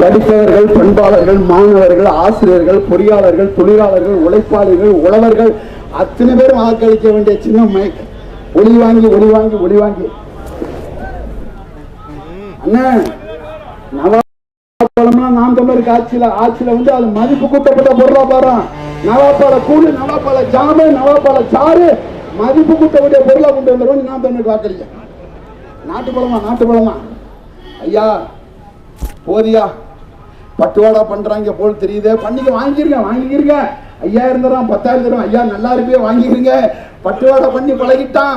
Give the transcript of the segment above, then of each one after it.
படித்தவர்கள் பண்பாளர்கள் மாணவர்கள் ஆசிரியர்கள் பொறியாளர்கள் தொழிலாளர்கள் உழைப்பாளிகள் உழவர்கள் அத்தனை பேரும் வாக்களிக்க வேண்டிய சின்ன மைக் ஒளி வாங்கி ஒளி வாங்கி ஒளி வாங்கி. அண்ணா நவாப்பழம்லாம் நாம் தமிழருக்கு ஆட்சியில ஆட்சியில வந்து அது மதிப்பு கூட்டப்பட்ட பொருளா பாரு. நவாப்பழ கூடு நவாப்பால ஜாமு நவாப்பால சாறு மதிப்பு கூட்டக்கூடிய பொருளா கொண்டு வந்துடும் நாம் தமிழுக்கு வாக்களிக்க நாட்டு பழமா நாட்டு பழமா ஐயா போதியா? பட்டுவாடா பண்றாங்க போல் தெரியுது. பண்ணிக்க வாங்கிருங்க வாங்கிக்கிறீங்க ஐயாயிரம் தரம் பத்தாயிரம் தரம் ஐயா நல்லா இருப்பே வாங்கிக்கிறீங்க பட்டுவாடா பண்ணி பழகிட்டான்.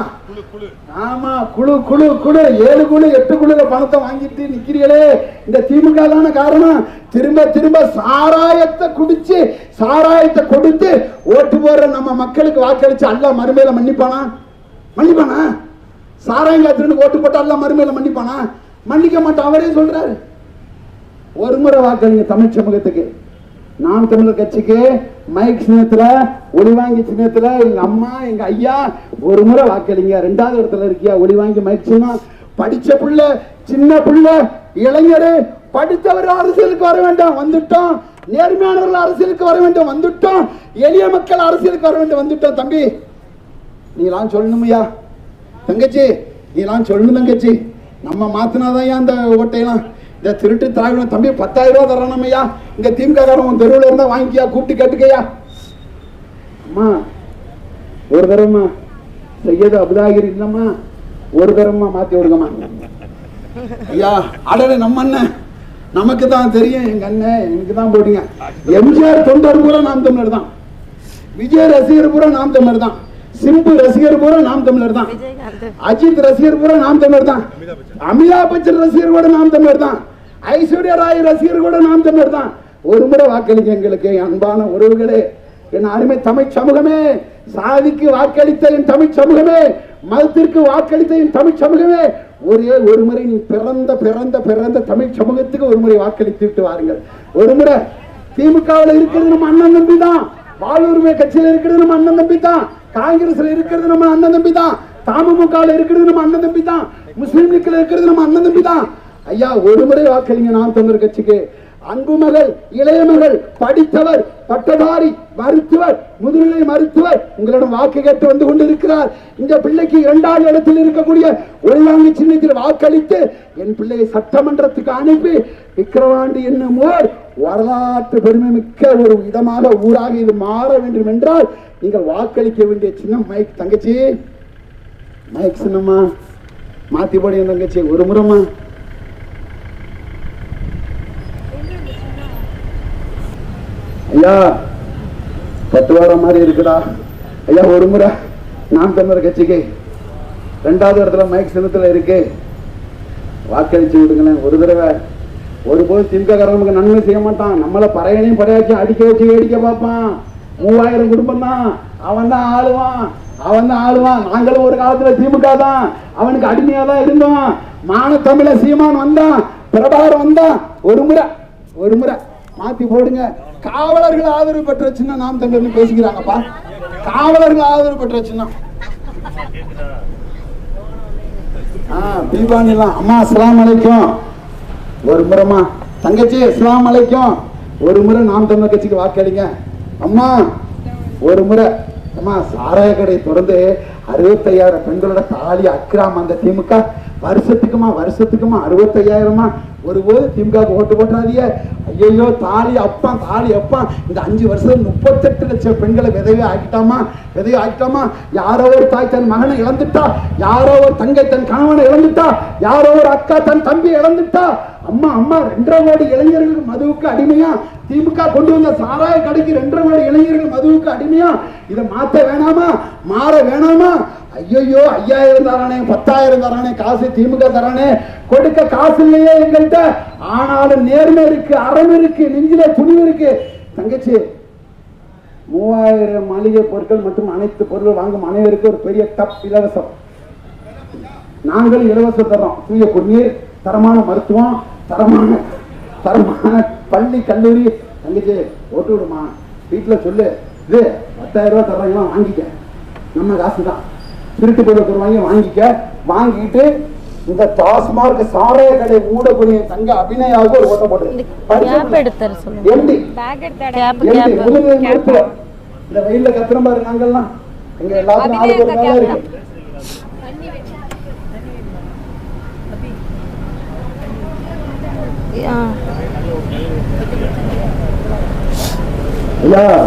ஆமா குழு குழு குழு. ஏழு குழு எட்டு குழுல பணத்தை வாங்கிட்டு நிக்கிறீங்களே. இந்த திமுக தான காரணம். திரும்ப திரும்ப சாராயத்தை குடிச்சு சாராயத்தை கொடுத்து ஓட்டு போடுற நம்ம மக்களுக்கு வாக்களிச்சு அல்ல மறுமையில மன்னிப்பானா? மன்னிப்பானா? சாராயம் காத்துட்டு ஓட்டு போட்டா அல்ல மறுமையில மன்னிப்பானா? மன்னிக்க மாட்டான் அவரே சொல்றாரு. ஒரு முறை வாக்களிங்க தமிழ் சமூகத்துக்கு. நாம் தமிழர் கட்சிக்கு மைக் சின்னத்துல ஒளிவாங்கி சின்னத்துல எங்க அம்மா எங்க ஐயா ஒரு முறை வாக்களிங்க ரெண்டாவது இடத்துல இருக்கியா ஒளிவாங்கி மைக் சின்னம் படிச்ச புள்ள சின்ன புள்ள இளைஞர் படித்தவர் அரசியலுக்கு வர வேண்டாம் வந்துட்டோம். நேர்மையானவர்கள் அரசியலுக்கு வர வேண்டும் வந்துட்டோம். எளிய மக்கள் அரசியலுக்கு வர வேண்டும் வந்துட்டோம் தம்பி. நீலாம் சொல்லணுமையா தங்கச்சி நீலாம் சொல்லணும் தங்கச்சி. நம்ம மாத்தினாதான் அந்த ஓட்டையெல்லாம். இந்த திருட்டு திராவிடம் தம்பி பத்தாயிரம் ரூபா தரணும் ஐயா இங்க திமுக காரன் தெருவில் இருந்தா வாங்கிக்கியா? கூப்பிட்டு கேட்டுக்கையா? அம்மா ஒரு தரமா செய்யது அபுதாகிரி இல்லம்மா. ஒரு தரமா மாத்தி விடுங்கம்மா ஐயா அடடே நம்ம அண்ணன் நமக்கு தான் தெரியும் எங்க அண்ணன் எனக்கு தான் போடுங்க எம்ஜிஆர் தொண்டர் பூரா நாம் தமிழர் தான். விஜய் ரசிகர் பூரா நாம் தமிழர் தான். சிம்பு ரசிகர் பூரா நாம் தமிழர் தான். அஜித் ரசிகர் பூரா நாம் தமிழர் தான். அமிதாப் பச்சன் ரசிகர் கூட நாம் தமிழர் தான். ஐஸ்வர்யா ராய் ரசிகர் கூட நாம் தமிழர் தான் ஒரு முறை வாக்களிக்க எங்களுக்கு என் அன்பான உறவுகளே. என் அருமை தமிழ் சமூகமே சாதிக்கு வாக்களித்த என் தமிழ் சமூகமே மதத்திற்கு வாக்களித்த என் தமிழ் சமூகமே ஒரே ஒரு முறை நீ பிறந்த பிறந்த பிறந்த தமிழ் சமூகத்துக்கு ஒரு முறை வாக்களித்து விட்டு வாருங்கள். ஒரு முறை திமுகவில் இருக்கிறது நம்ம அண்ணன் தம்பி தான். வாழ்வுரிமை கட்சியில் இருக்கிறது நம்ம அண்ணன் தம்பி தான். காங்கிரஸ்ல இருக்கிறது நம்ம அண்ணன் தம்பி தான். தமுகல இருக்கிறது நம்ம அண்ணன் தம்பி தான். முஸ்லீம் லீக்ல இருக்கிறது நம்ம அண்ணன் தம்பி தான். ஐயா ஒரு முறை வாக்களிங்க நாம் தமிழர் கட்சிக்கு. அன்பு மகள் இளைய மகள் படித்தவர் பட்டதாரி மருத்துவர் முதுநிலை மருத்துவர் உங்களிடம் வாக்கு கேட்டு வந்து கொண்டிருக்கிறார். இந்த பிள்ளைக்கு இரண்டாவது இடத்தில் இருக்கக்கூடிய உள்ளாங்கி சின்னத்தில் வாக்களித்து என் பிள்ளையை சட்டமன்றத்துக்கு அனுப்பி விக்கிரவாண்டி என்னும் ஊர் வரலாற்று பெருமை மிக்க ஒரு இடமாக ஊராக இது மாற வேண்டும் என்றால் நீங்கள் வாக்களிக்க வேண்டிய சின்னம் மைக் தங்கச்சி. மைக் சின்னம்மா. மாத்தி போடி என் தங்கச்சி. ஒரு முறைமா ஐயா பத்து வாரம் மாதிரி இருக்குடா ஐயா ஒரு முறை நாம் தமிழர் கட்சிக்கு ரெண்டாவது இடத்துல மைக் சின்னத்தில் இருக்கு. வாக்களிச்சு விடுங்களேன். ஒரு தடவை ஒருபோது திமுககாரனுக்கு நன்மை செய்ய மாட்டான். நம்மளை பறையனையும் படையாச்சு அடிக்க வச்சு வேடிக்கை பார்ப்பான். மூவாயிரம் குடும்பம் தான். அவன் தான் ஆளுவான். அவன் தான் ஆளுவான். நாங்களும் ஒரு காலத்துல திமுக தான். அவனுக்கு அடிமையா தான் இருந்தோம். மான தமிழ சீமான் வந்தான். பிரபாகர் வந்தான். ஒரு முறை ஒரு முறை மாத்தி போடுங்க. காவலர்கள் ஆதரவு பெற்ற சின்ன நாம் தமிழர்னு பேசிக்கிறாங்கப்பா. காவலர்கள் ஆதரவு பெற்ற சின்னம் ஆ தீபாவளிலாம் அம்மா அஸ்லாம் அலைக்கும். ஒரு முறைமா தங்கச்சி அஸ்லாம் அலைக்கும். ஒரு முறை நாம் தமிழ் கட்சிக்கு வாக்களிங்க. அம்மா ஒரு முறை அம்மா சாராய கடை திறந்து அறுபத்தையாயிரம் பெண்களோட தாலி அக்ராம் அந்த திமுக. வருஷத்துக்குமா வருஷத்துக்குமா அறுபத்தையாயிரமா? ஒருபோது திமுக ஓட்டு போட்டுறாதீங்க ஐயோ தாலி அப்பான் தாலி அப்பான். இந்த அஞ்சு வருஷம் முப்பத்தெட்டு லட்சம் பெண்களை விதவை ஆக்கிட்டாமா? விதவை ஆக்கிட்டாமா? யாரோ ஒரு தாய் தன் மகனை இழந்துட்டா? யாரோ ஒரு தங்கை தன் கணவனை இழந்துட்டா? யாரோ ஒரு அக்கா தன் தம்பி இழந்துட்டா? அம்மா அம்மா ரெண்டரை கோடி இளைஞர்கள் மதுவுக்கு அடிமையா? திமுக கொண்டு வந்த சாராய கடைக்கு ரெண்டரை கோடி இளைஞர்கள் மதுவுக்கு அடிமையா? இதை மாத்த வேணாமா? மாற வேணாமா? ஐயோ ஐயாயிரம் தரானே பத்தாயிரம் தரானே காசு திமுக தரானே. கொடுக்க காசு இல்லையே எங்கள்கிட்ட. ஆனாலும் நேர்மை இருக்கு அறம் இருக்கு நெஞ்சில துணிவு இருக்கு. தங்கச்சி மூவாயிரம் மளிகை பொருட்கள் மற்றும் அனைத்து பொருட்கள் வாங்கும் அனைவருக்கும் ஒரு பெரிய டப் இலவசம். நாங்கள் இலவசம் தர்றோம். தூய குடிநீர் தரமான மருத்துவம் தரமான தரமான பள்ளி கல்லூரி தங்கச்சி ஓட்டு விடுமா? வீட்டில் சொல்லு. இது பத்தாயிரம் ரூபாய் தர்றாங்க வாங்கிக்க. நம்ம காசு தான் திருட்டு போய் வாங்கி வாங்கிக்க. வாங்கிட்டு இந்த டாஸ்மார்க் சாராய கடை மூடக்கூடிய தங்க அபிநயாக ஒரு ஓட்ட போட்டு. மருத்துவர் இந்த வெயில்ல கத்துற பாரு நாங்கெல்லாம் எங்க எல்லாத்துக்கும் ஆளுக்கு ஒரு வேலை இருக்கு ஐயா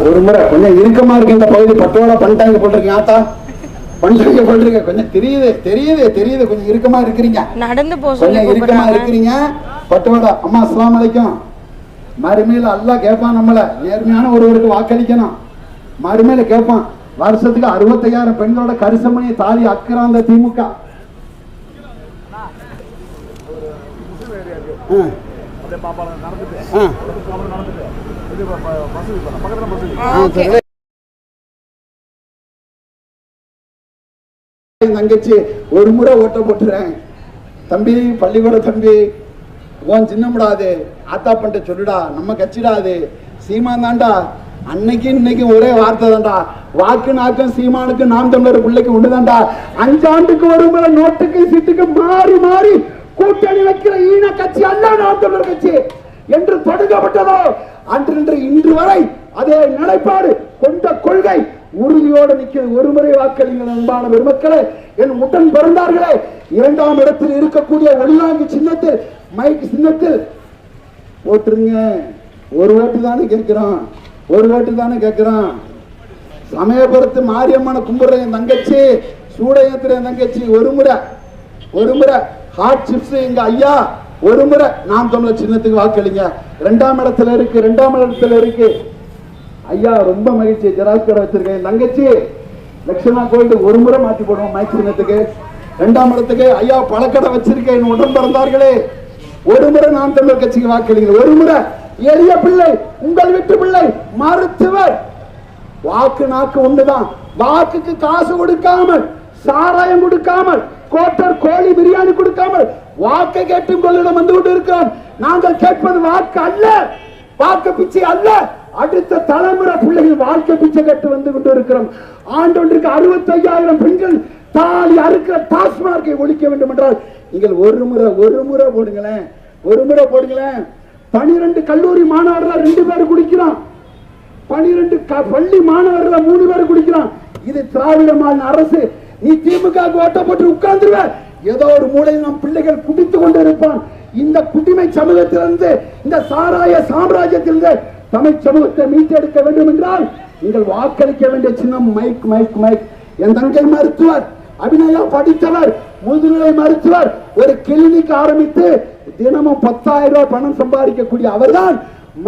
ஒரு முறை கொஞ்சம் இறுக்கமா இருக்கு இந்த பகுதி. பட்டோட பண்ணிட்டாங்க போட்டிருக்கீங்க ஆத்தா. பண்ணிட்டாங்க போட்டிருக்க கொஞ்சம் தெரியுது தெரியுது தெரியுது. கொஞ்சம் இறுக்கமா இருக்கிறீங்க. நடந்து கொஞ்சம் இறுக்கமா இருக்கிறீங்க. பட்டுவாடா அம்மா அஸ்லாம் அலைக்கும். மறுமையில அல்லாஹ் கேட்பான் நம்மள. நேர்மையான ஒருவருக்கு வாக்களிக்கணும். மறுமையில கேட்பான் வருஷத்துக்கு அறுபத்தையாயிரம் பெண்களோட கரிசமணியை தாலி அக்குறாந்த திமுக. தங்கச்சி ஒரு முறை ஓட்ட போட்டுறேன். தம்பி பள்ளிக்கூட தம்பி உன் சின்னமுடாது ஆத்தா பண்ணிட்ட சொல்லுடா நம்ம கட்சிடாது சீமான் தான்டா. அன்னைக்கு இன்னைக்கு ஒரே வார்த்தை தான்டா. வாக்கு நாக்கும் சீமானுக்கு நாம் தமிழர் பிள்ளைக்கு ஒண்ணுதான்டா. அஞ்சாண்டுக்கு ஒரு முறை நோட்டுக்கு சீட்டுக்கு மாறி மாறி கூட்டணி வைக்கிற ஈன கட்சி அல்ல நாம் தமிழர் கட்சி. என்று தொடங்கப்பட்டதோ அன்று இன்று வரை அதே நிலைப்பாடு கொண்ட கொள்கை உறுதியோடு நிற்கிறது ஒரு முறை வாக்களிங்கள் அன்பான பெருமக்களே என் உடன் பிறந்தார்களே இரண்டாம் இடத்தில் இருக்கக்கூடிய ஒளிவாங்கி சின்னத்தில் மைக் சின்னத்தில். போட்டுருங்க ஒரு ஓட்டு தானே கேட்கிறோம் ஒரு ஓட்டு தானே கேட்கிறோம் சமயபுரத்து மாரியம்மனை கும்பிடுற என் தங்கச்சி சூடையத்துற என் தங்கச்சி ஒரு முறை ஒரு முறை. ஹார்ட் சிப்ஸ் எங்க ஐயா ஒரு முறை நாம் தமிழ சின்னத்துக்கு வாக்களிங்க ரெண்டாம் இடத்துல இருக்கு ரெண்டாம் இடத்துல இருக்கு. ஐயா ரொம்ப மகிழ்ச்சி. ஜெராக்ஸ் கடை வச்சிருக்கேன் தங்கச்சி லட்சணா கோயிலுக்கு ஒரு முறை மாற்றி போடுவோம் மைக் சின்னத்துக்கு. ரெண்டாம் இடத்துக்கு ஐயா பழக்கடை வச்சிருக்கேன். உடன் பிறந்தார்களே ஒரு முறை நாம் தமிழர் கட்சிக்கு வாக்களிங்க ஒரு முறை எளிய பிள்ளை உங்கள் வீட்டு பிள்ளை மருத்துவர். வாக்கு நாக்கு ஒண்ணுதான். வாக்குக்கு காசு கொடுக்காமல் சாராயம் கொடுக்காமல் கோட்டர் கோழி பிரியாணி கொடுக்காமல் வாக்கை கேட்டும் கொள்ளிடம் வந்து கொண்டு இருக்கிறோம் நாங்கள் கேட்பது வாக்கு அல்ல வாக்கு பிச்சை அல்ல. அடுத்த தலைமுறை பிள்ளைகள் வாழ்க்கை பிச்சை கட்டு வந்து கொண்டு இருக்கிறோம். ஆண்டொன்றுக்கு அறுபத்தி ஐயாயிரம் பெண்கள் தாலி அறுக்கிற டாஸ்மார்க்கை ஒழிக்க வேண்டும் என்றால் நீங்கள் ஒரு முறை ஒரு முறை போடுங்களேன். ஒரு முறை போடுங்களேன். பனிரெண்டு கல்லூரி மாணவர்கள் ரெண்டு பேர் குடிக்கிறான். பனிரெண்டு க- பள்ளி மாணவர்கள் மூணு பேர் குடிக்கிறான். இது திராவிட மாநில அரசு நீ திமுக ஓட்ட போட்டு உட்கார்ந்துருவ. ஏதோ ஒரு மூலையில் நம் பிள்ளைகள் குடித்து கொண்டு இருப்பான் இந்த குடிமை சமூகத்திலிருந்து இந்த சாராய சாம்ராஜ்யத்திலிருந்து தமிழ் சமூகத்தை மீட்டெடுக்க வேண்டும் என்றால் நீங்கள் வாக்களிக்க வேண்டிய சின்னம் மைக் மைக் மைக். என் தங்கை மருத்துவர் அபிநயா படித்தவர் முதுநிலை மருத்துவர் ஒரு கிளினிக் ஆரம்பித்து தினமும் பத்தாயிரம் ரூபாய் பணம் சம்பாதிக்கக்கூடிய அவர்தான்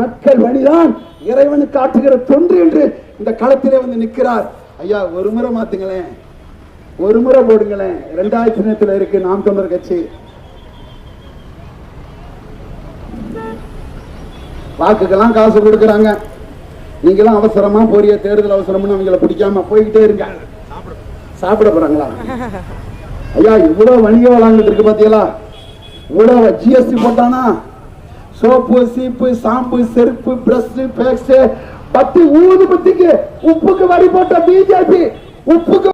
மக்கள் வழிதான் இறைவனுக்கு காட்டுகிற தொன்று என்று இந்த களத்திலே வந்து நிற்கிறார். ஐயா ஒரு முறை மாத்துங்களேன். ஒரு முறை போடுங்களேன். இரண்டாயிரத்தி சின்னத்துல இருக்கு நாம் தமிழர் கட்சி. வாக்குக்கெல்லாம் காசு கொடுக்குறாங்க. நீங்களும் அவசரமா போறிய தேர்தல் அவசரம்னு அவங்கள பிடிக்காம போய்கிட்டே இருங்க. சாப்பிட போறாங்களா? ஐயா இவ்வளவு வணிக வளாங்கிட்டு இருக்கு பாத்தீங்களா? இவ்வளவு ஜிஎஸ்டி போட்டானா? சோப்பு சீப்பு சாம்பு செருப்பு பிரஷ் பேக்ஸ் பத்து ஊதுபத்திக்கு உப்புக்கு வரி போட்ட பிஜேபி உப்புக்கு